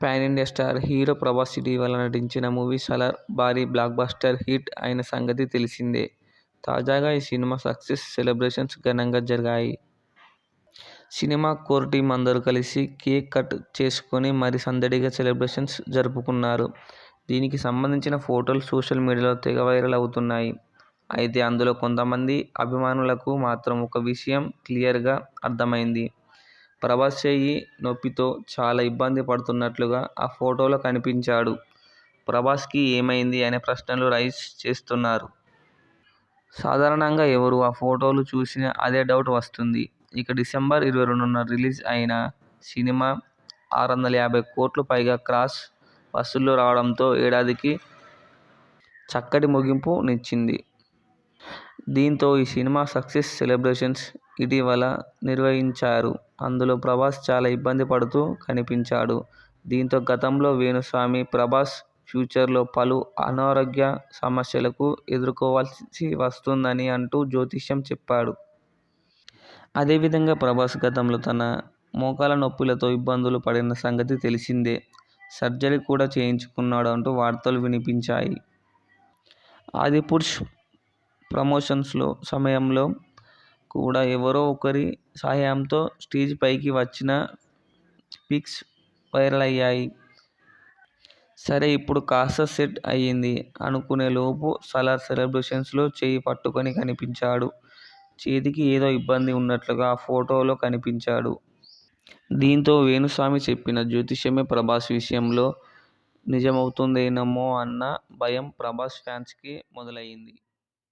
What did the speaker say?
Pan India star hero Prabhas ఇటీవల నటించిన movie Salaar భారీ బ్లాక్ బస్టర్ హిట్ అయిన సంగతి తెలిసిందే. తాజాగా ఈ సినిమా సక్సెస్ సెలబ్రేషన్స్ ఘనంగా జరిగాయి. సినిమా కోర్ టీం అందరూ కలిసి కేక్ కట్ చేసుకొని మరి సందడిగా సెలబ్రేషన్స్ జరుపుకున్నారు. దీనికి సంబంధించిన ఫోటోలు సోషల్ మీడియాలో తెగ వైరల్ అవుతున్నాయి. అయితే అందులో కొంతమంది అభిమానులకు మాత్రం ఒక విషయం క్లియర్గా అర్థమైంది. ప్రభాస్ చెయ్యి నొప్పితో చాలా ఇబ్బంది పడుతున్నట్లుగా ఆ ఫోటోలో కనిపించాడు. ప్రభాస్కి ఏమైంది అనే ప్రశ్నలు రైజ్ చేస్తున్నారు. సాధారణంగా ఎవరు ఆ ఫోటోలు చూసినా అదే డౌట్ వస్తుంది. ఇక డిసెంబర్ ఇరవై రెండున రిలీజ్ అయిన సినిమా ఆరు వందల యాభై కోట్లు పైగా క్రాస్ వసూళ్ళు రావడంతో ఏడాదికి చక్కటి ముగింపు నిచ్చింది. దీంతో ఈ సినిమా సక్సెస్ సెలబ్రేషన్స్ ఇటీవల నిర్వహించారు. అందులో ప్రభాస్ చాలా ఇబ్బంది పడుతూ కనిపించాడు. దీంతో గతంలో వేణుస్వామి ప్రభాస్ ఫ్యూచర్లో పలు అనారోగ్య సమస్యలకు ఎదుర్కోవాల్సి వస్తుందని అంటూ జ్యోతిష్యం చెప్పాడు. అదేవిధంగా ప్రభాస్ గతంలో తన మోకాల నొప్పులతో ఇబ్బందులు పడిన సంగతి తెలిసిందే. సర్జరీ కూడా చేయించుకున్నాడంటూ వార్తలు వినిపించాయి. ఆదిపురుష్ ప్రమోషన్స్లో సమయంలో కూడా ఎవరో ఒకరి సహాయంతో స్టేజ్ పైకి వచ్చిన పిక్స్ వైరల్ అయ్యాయి. సరే ఇప్పుడు కాస్త సెట్ అయ్యింది అనుకునే లోపు సలార్ సెలబ్రేషన్స్లో చేయి పట్టుకొని కనిపించాడు. చేతికి ఏదో ఇబ్బంది ఉన్నట్లుగా ఆ ఫోటోలో కనిపించాడు. దీంతో వేణుస్వామి చెప్పిన జ్యోతిష్యమే ప్రభాస్ విషయంలో నిజమవుతుందేమోనన్న భయం ప్రభాస్ ఫ్యాన్స్కి మొదలైంది.